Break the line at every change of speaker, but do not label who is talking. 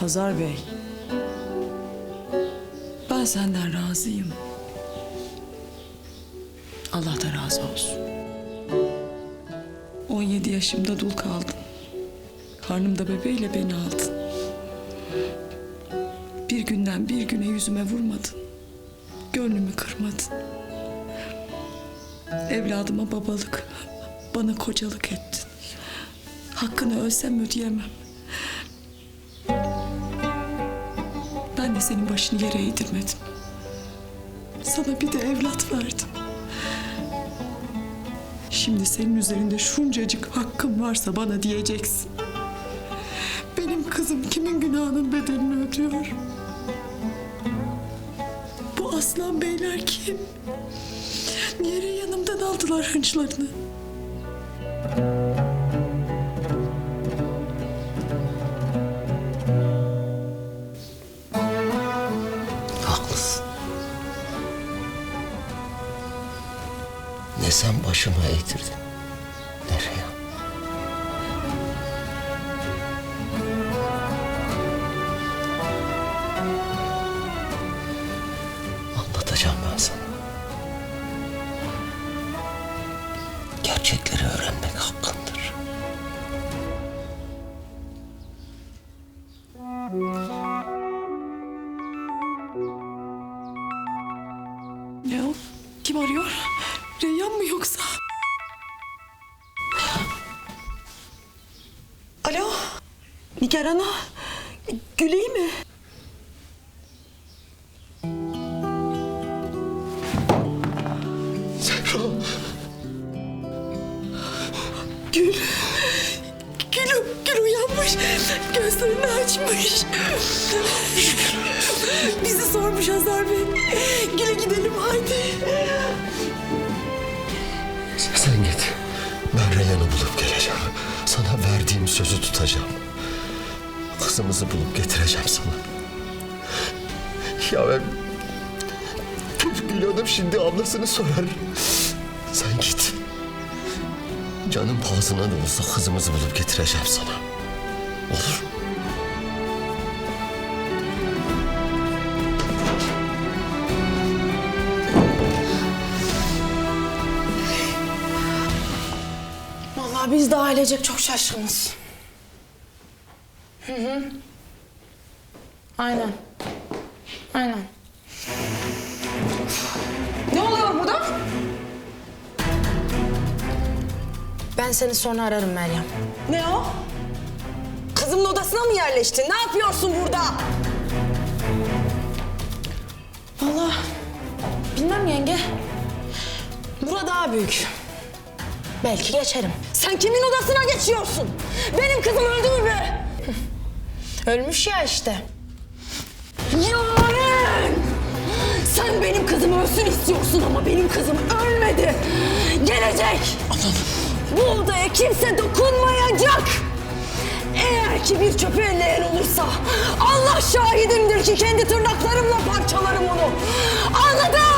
Hazar Bey. Ben senden razıyım. Allah da razı olsun. 17 yaşımda dul kaldım. Karnımda bebeğiyle beni aldın. Bir günden bir güne yüzüme vurmadın. Gönlümü kırmadın. Evladıma babalık, bana kocalık ettin. Hakkını ölsem ödeyemem. Ben de senin başını yere eğdirmedim. Sana bir de evlat verdim. Şimdi senin üzerinde şuncacık hakkım varsa bana diyeceksin. Benim kızım kimin günahının bedelini ödüyor? Bu aslan beyler kim? Niye yanımdan aldılar hınçlarını?
Ne sen başımı eğdirdin. Ne Reyhan. Anlatacağım ben sana. Gerçekleri öğrenmek hakkındır.
Ne o? Kim arıyor? Reyhan mı yoksa? Alo? Nigar Ana? Güley mi?
Zehra.
Gül. Gül, Gül uyanmış. Gözlerini açmış. Bizi sormuş Hazar Bey. Gül'e gidelim haydi.
Reyhan'ı bulup geleceğim. Sana verdiğim sözü tutacağım. Kızımızı bulup getireceğim sana. Ya ben... Gül Hanım şimdi ablasını sorar. Sen git. Canım pahasına da olsa kızımızı bulup getireceğim sana. Olur.
Biz de ailecek çok şaşkınız. Hı hı. Aynen. Aynen. Ne oluyor burada? Ben seni sonra ararım Meryem.
Ne o? Kızımın odasına mı yerleştin? Ne yapıyorsun burada?
Vallahi bilmem yenge. Burada daha büyük. Belki geçerim.
Sen kimin odasına geçiyorsun? Benim kızım öldü mü be?
Ölmüş ya işte.
Yaren! Sen benim kızım ölsün istiyorsun ama benim kızım ölmedi. Gelecek. Bu odaya kimse dokunmayacak. Eğer ki bir çöpü elleyen olursa Allah şahidimdir ki kendi tırnaklarımla parçalarım onu. Anladın?